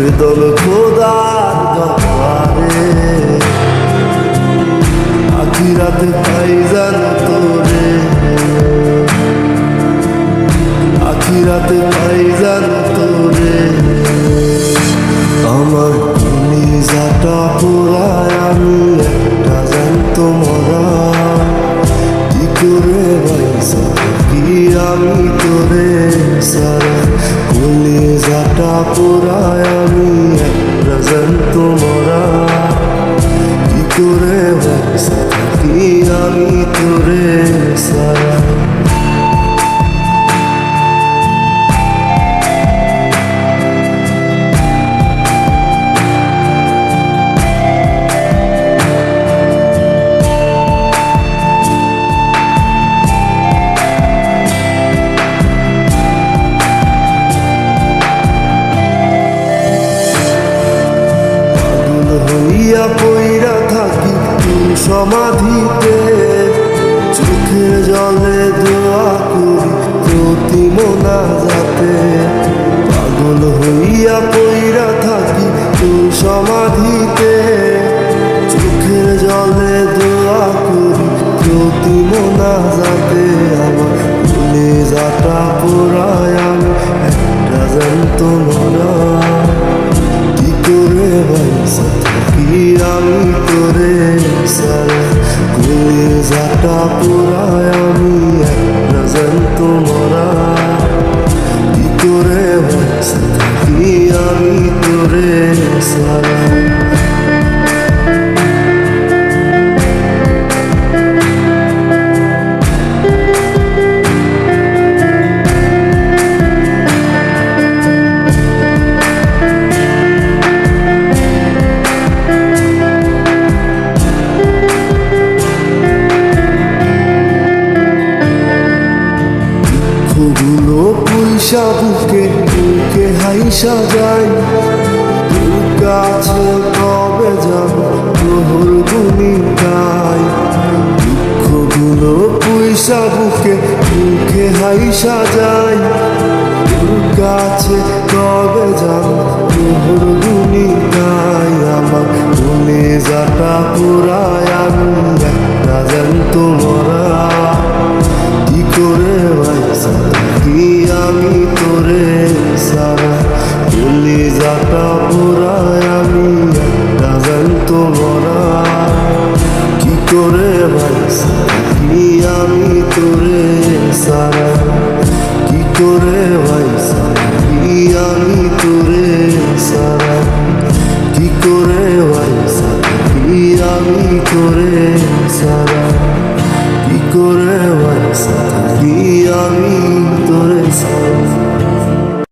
আবেদন খোদার দরবারে আখিরাতে পাই জানো তোরে আখিরাতে পাই জানো তোরে আমার নিজাটা পোড়ায় আমি একটা জানতো মরা কি করে বাইসা কি আমি তোরে সারা পোড়ায় আমি একটা তোমরা। মরা কি করে বাইসা আমি তোরে পইরা থাকি সমাধিতে। চোখের জলে দোয়া করি প্রতি মোনা যাতে পাগল হইয়া পইরা থাকি তুই সমাধিতে। চোখের জলে দোয়া করি প্রতি মোনা যাতে আমার ভুলে যাটা পোড়ায় আমি, একটা জানত মরা সারা গুলি যাটা পুরায় আমি এক নজর তোমরা কি করে বাইসা আমি তোরে সারা পুইসা বুকে বুকে হাইসা যাই কাছে কবে যাব প্রহর গুনি দুঃখগুলো পুইসা বুকে বুকে হাইসা যাই কাছে কবে যাব প্রহর গুনি আমার মনে যাটা পুরায় কি করে ভাই আমি তোরে সারা। কি করে ভাই আমি তোরে সারা। কি করে ভাই আমি তোরে সারা। কি করে ভাই আমি তোরে সারা।